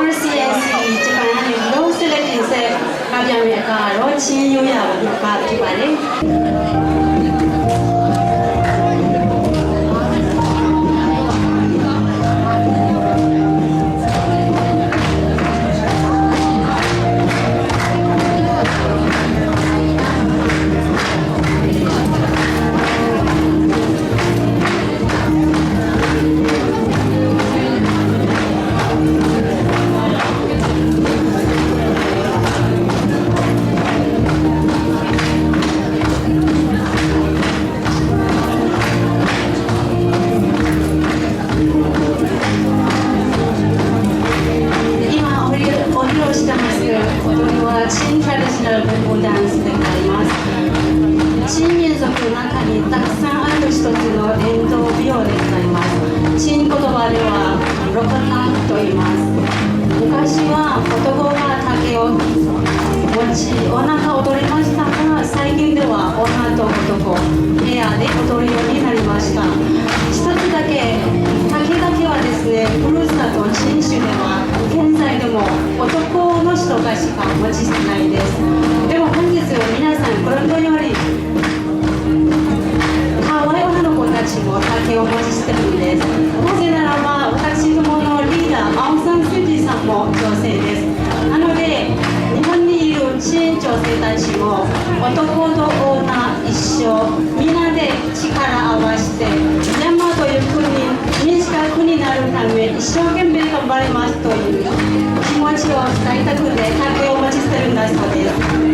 RCSC ဂျပန်ကနေ low select တင်ဆက်ကပြန်ရအကတော့ချင်းရိုးရပါဖြစ်ပါဖြစ်ပါတယ် はロカタンと言います昔は男が竹を持ち女が踊りましたが最近では女と男ペアで踊るようになりました。一つだけ竹だけはですねふるさと新州では現在でも男の人がしかお持ちしてないです。でも本日は皆さんこのように可愛い女の子たちも竹をお持ちしてるんですなぜならば私どものリーダーアウ・サン・スー・チーさんも女性ですなので日本にいる支援女性たちも男と女一緒みんなで力を合わせてミャンマーという国民主化国になるため一生懸命頑張りますという気持ちを伝えたくて竹をお持ちしてるんだそうです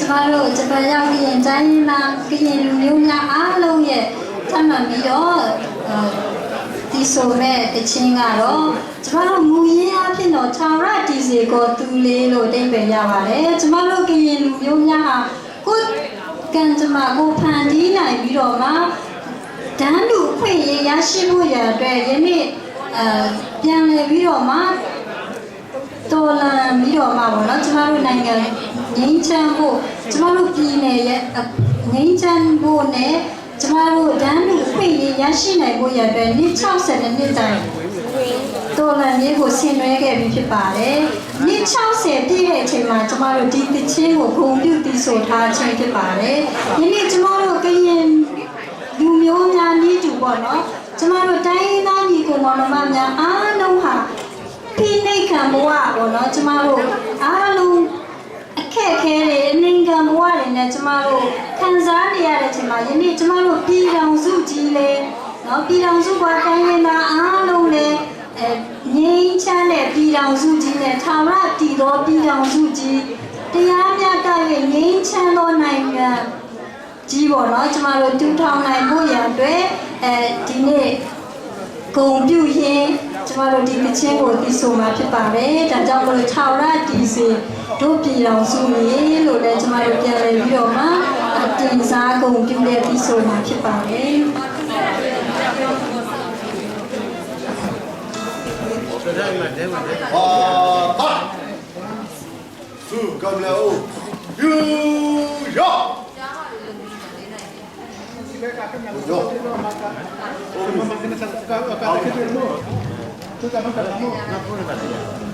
ကျမတို့ဂျပန်ရောက်ပြီးရင်တိုင်းရင်းသားကရင်လူမျိုးများအားလုံးရဲ့ထပ်မံပြီးတော့ဒီဆိုမဲ့တခြင်းကတော့ကျမတို့မူရင်းအဖြစ်တော့ခြာရတီစီကိုသူလေးလို့အဓိပ္ပာယ်ရပါတယ်ကျမတို့ကရင်လူမျိုးများဟာကိုယ်ကံကြမ္မာကိုဖန်တီးနိုင်ပြီးတော့မှတန်းတူအခွင့်အရေးရရှိမှုရအတွက်ယနေ့အဲပြန်လည်ပြီးတော့မှ တော်လန်ပြီးတော့မှပေါ့နော်ကျမတို့နိုင်ငံငြိမ်းချမ်းဖို့ကျမတို့ပြည်နယ်ရဲ့အငြိမ်းချမ်းဖို့နဲ့ကျမတို့တန်းတူအခွင့်အရေးရရှိနိုင်ဖို့ရတဲ့နှစ်60နှစ်တိုင်တော်လန်ရေးကိုဆင်နွှဲခဲ့ပြီးဖြစ်ပါတယ်။နှစ်60ပြည့်တဲ့အချိန်မှာကျမတို့ဒီတချင်းကိုဂုဏ်ပြုတည်ဆိုထားခြင်းဖြစ်ပါတယ်။ဒီနေ့ကျမတို့ကရင်လူမျိုးများနည်းတူပေါ့နော်။ကျမတို့တိုင်းရင်းသားညီကိုမောင်နှမများအားလုံးဟာ ဖိနှိတ်ခံဘဝပေါ့နော်ကျမတို့အားလုံးအခက်ခဲတွေအနိုင်ခံဘဝတွေနဲ့ကျမတို့ခံစားနေရတဲ့အချိန်မှာယနေ့ကျမတို့ပြည်တော်စုကြီးလေနော်ပြည်တော်စုကတိုင်းရင်းသားအားလုံးလေအဲငြိမ်းချမ်းတဲ့ပြည်တော်စုကြီးနဲ့ထာဝရတည်သောပြည်တော်စုကြီးတရားမြတ်တဲ့ငြိမ်းချမ်းသောနိုင်ငံကြီးပေါ့နော်ကျမတို့တူထောင်နိုင်ဖို့ရန်အတွက်အဲဒီနေ့ဂုံပြုရင်း ကျမတို့ဒီကချင်းကိုသိဆိုမှာဖြစ်ပါတယ်။ဒါကြောင့်မလို့ထာဝရတည်စေတို့ပြည်တော်စုမည်လို့လည်းကျမတို့ပြန်လည်ပြီးတော့မှအတင်စားကုန်ပြုတဲ့သိဆိုမှာဖြစ်ပါတယ်။အာပါသူကမလာဦးယူရောရော Tú te. No,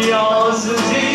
有自己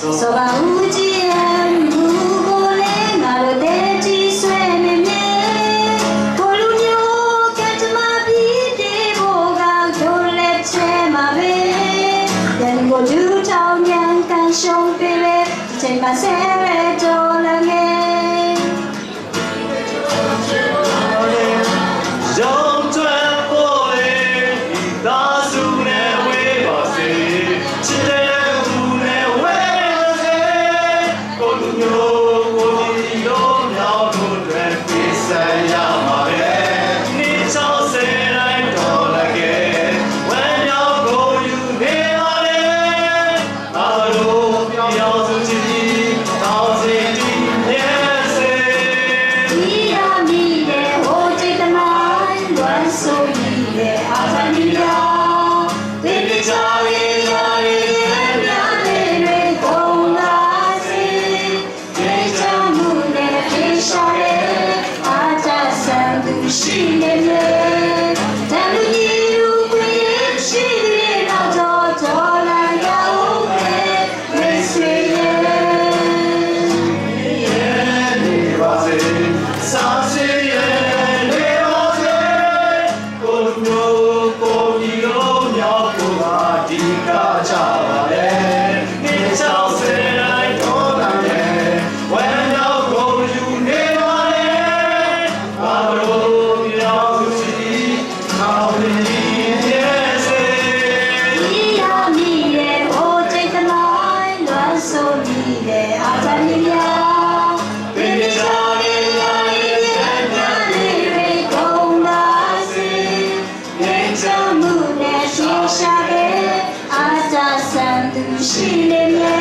So, so Cinema.